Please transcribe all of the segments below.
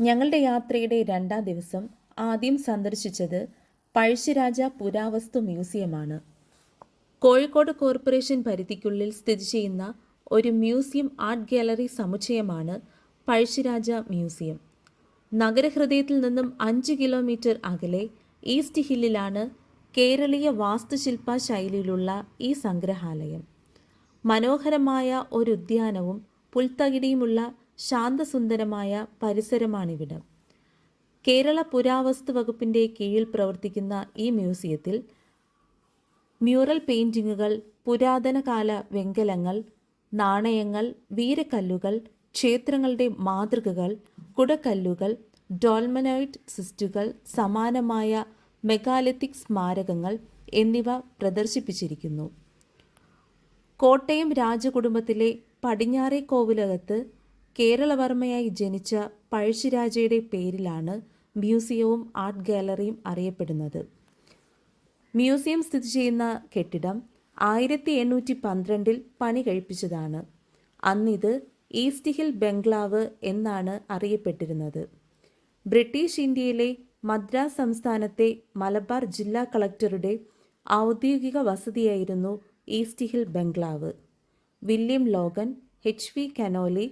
ഞങ്ങളുടെ യാത്രയുടെ രണ്ടാം ദിവസം ആദ്യം സന്ദർശിച്ചത് പഴശ്ശിരാജ പുരാവസ്തു മ്യൂസിയമാണ്. കോഴിക്കോട് കോർപ്പറേഷൻ പരിധിക്കുള്ളിൽ സ്ഥിതി ചെയ്യുന്ന ഒരു മ്യൂസിയം ആർട്ട് ഗാലറി സമുച്ചയമാണ് പഴശ്ശിരാജ മ്യൂസിയം. നഗരഹൃദയത്തിൽ നിന്നും അഞ്ച് കിലോമീറ്റർ അകലെ ഈസ്റ്റ് ഹില്ലിലാണ് കേരളീയ വാസ്തുശില്പ ശൈലിയിലുള്ള ഈ സംഗ്രഹാലയം. മനോഹരമായ ഒരു ഉദ്യാനവും പുൽത്തകിടിയുമുള്ള ശാന്തസുന്ദരമായ പരിസരമാണിവിടം. കേരള പുരാവസ്തു വകുപ്പിന്റെ കീഴിൽ പ്രവർത്തിക്കുന്ന ഈ മ്യൂസിയത്തിൽ മ്യൂറൽ പെയിന്റിങ്ങുകൾ പുരാതനകാല വെങ്കലങ്ങൾ നാണയങ്ങൾ വീരക്കല്ലുകൾ ക്ഷേത്രങ്ങളുടെ മാതൃകകൾ കുടക്കല്ലുകൾ ഡോൾമനോയിഡ് സിസ്റ്റുകൾ സമാനമായ മെഗാലിത്തിക് സ്മാരകങ്ങൾ എന്നിവ പ്രദർശിപ്പിച്ചിരിക്കുന്നു. കോട്ടയം രാജകുടുംബത്തിലെ പടിഞ്ഞാറേ കോവിലകത്ത് കേരളവർമ്മയായി ജനിച്ച പഴശ്ശിരാജയുടെ പേരിലാണ് മ്യൂസിയവും ആർട്ട് ഗാലറിയും അറിയപ്പെടുന്നത്. മ്യൂസിയം സ്ഥിതി ചെയ്യുന്ന കെട്ടിടം ആയിരത്തി എണ്ണൂറ്റി പന്ത്രണ്ടിൽ പണി കഴിപ്പിച്ചതാണ്. അന്നിത് ഈസ്റ്റ് ഹിൽ ബംഗ്ലാവ് എന്നാണ് അറിയപ്പെട്ടിരുന്നത്. ബ്രിട്ടീഷ് ഇന്ത്യയിലെ മദ്രാസ് സംസ്ഥാനത്തെ മലബാർ ജില്ലാ കളക്ടറുടെ ഔദ്യോഗിക വസതിയായിരുന്നു ഈസ്റ്റ് ഹിൽ ബംഗ്ലാവ്. William Logan H V Conolly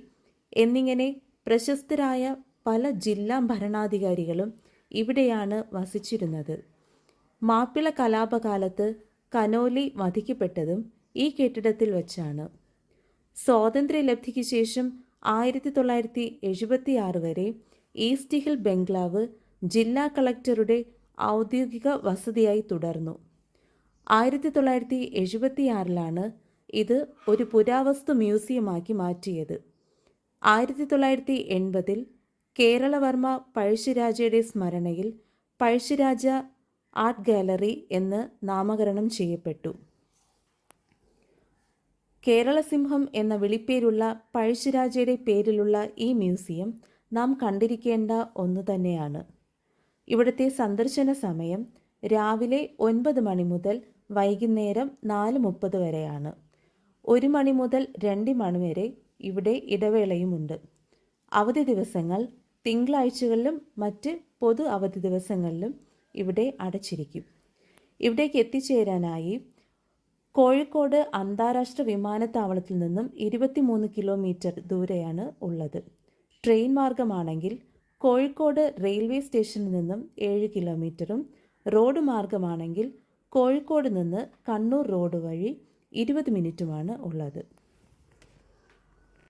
എന്നിങ്ങനെ പ്രശസ്തരായ പല ജില്ലാ ഭരണാധികാരികളും ഇവിടെയാണ് വസിച്ചിരുന്നത്. മാപ്പിള കലാപകാലത്ത് കനോലി വധിക്കപ്പെട്ടതും ഈ കെട്ടിടത്തിൽ വച്ചാണ്. സ്വാതന്ത്ര്യലബ്ധിക്ക് ശേഷം ആയിരത്തി തൊള്ളായിരത്തി എഴുപത്തി ആറ് വരെ ഈസ്റ്റ് ഹിൽ ബംഗ്ലാവ് ജില്ലാ കളക്ടറുടെ ഔദ്യോഗിക വസതിയായി തുടർന്നു. ആയിരത്തി തൊള്ളായിരത്തി എഴുപത്തിയാറിലാണ് ഇത് ഒരു പുരാവസ്തു മ്യൂസിയമാക്കി മാറ്റിയത്. ആയിരത്തി തൊള്ളായിരത്തി എൺപതിൽ കേരളവർമ്മ പഴശ്ശിരാജയുടെ സ്മരണയിൽ പഴശ്ശിരാജ ആർട്ട് ഗാലറി എന്ന് നാമകരണം ചെയ്യപ്പെട്ടു. കേരളസിംഹം എന്ന വിളിപ്പേരുള്ള പഴശ്ശിരാജയുടെ പേരിലുള്ള ഈ മ്യൂസിയം നാം കണ്ടിരിക്കേണ്ട ഒന്നു തന്നെയാണ്. ഇവിടുത്തെ സന്ദർശന സമയം രാവിലെ ഒൻപത് മണി മുതൽ വൈകുന്നേരം നാല് മുപ്പത് വരെയാണ്. ഒരു മണി മുതൽ രണ്ട് മണി വരെ ഇവിടെ ഇടവേളയുമുണ്ട്. അവധി ദിവസങ്ങൾ തിങ്കളാഴ്ചകളിലും മറ്റ് പൊതു അവധി ദിവസങ്ങളിലും ഇവിടെ അടച്ചിരിക്കും. ഇവിടേക്ക് എത്തിച്ചേരാനായി കോഴിക്കോട് അന്താരാഷ്ട്ര വിമാനത്താവളത്തിൽ നിന്നും ഇരുപത്തിമൂന്ന് കിലോമീറ്റർ ദൂരെയാണ് ഉള്ളത്. ട്രെയിൻ മാർഗമാണെങ്കിൽ കോഴിക്കോട് റെയിൽവേ സ്റ്റേഷനിൽ നിന്നും ഏഴ് കിലോമീറ്ററും റോഡ് മാർഗമാണെങ്കിൽ കോഴിക്കോട് നിന്ന് കണ്ണൂർ റോഡ് വഴി ഇരുപത് മിനിറ്റുമാണ് ഉള്ളത്.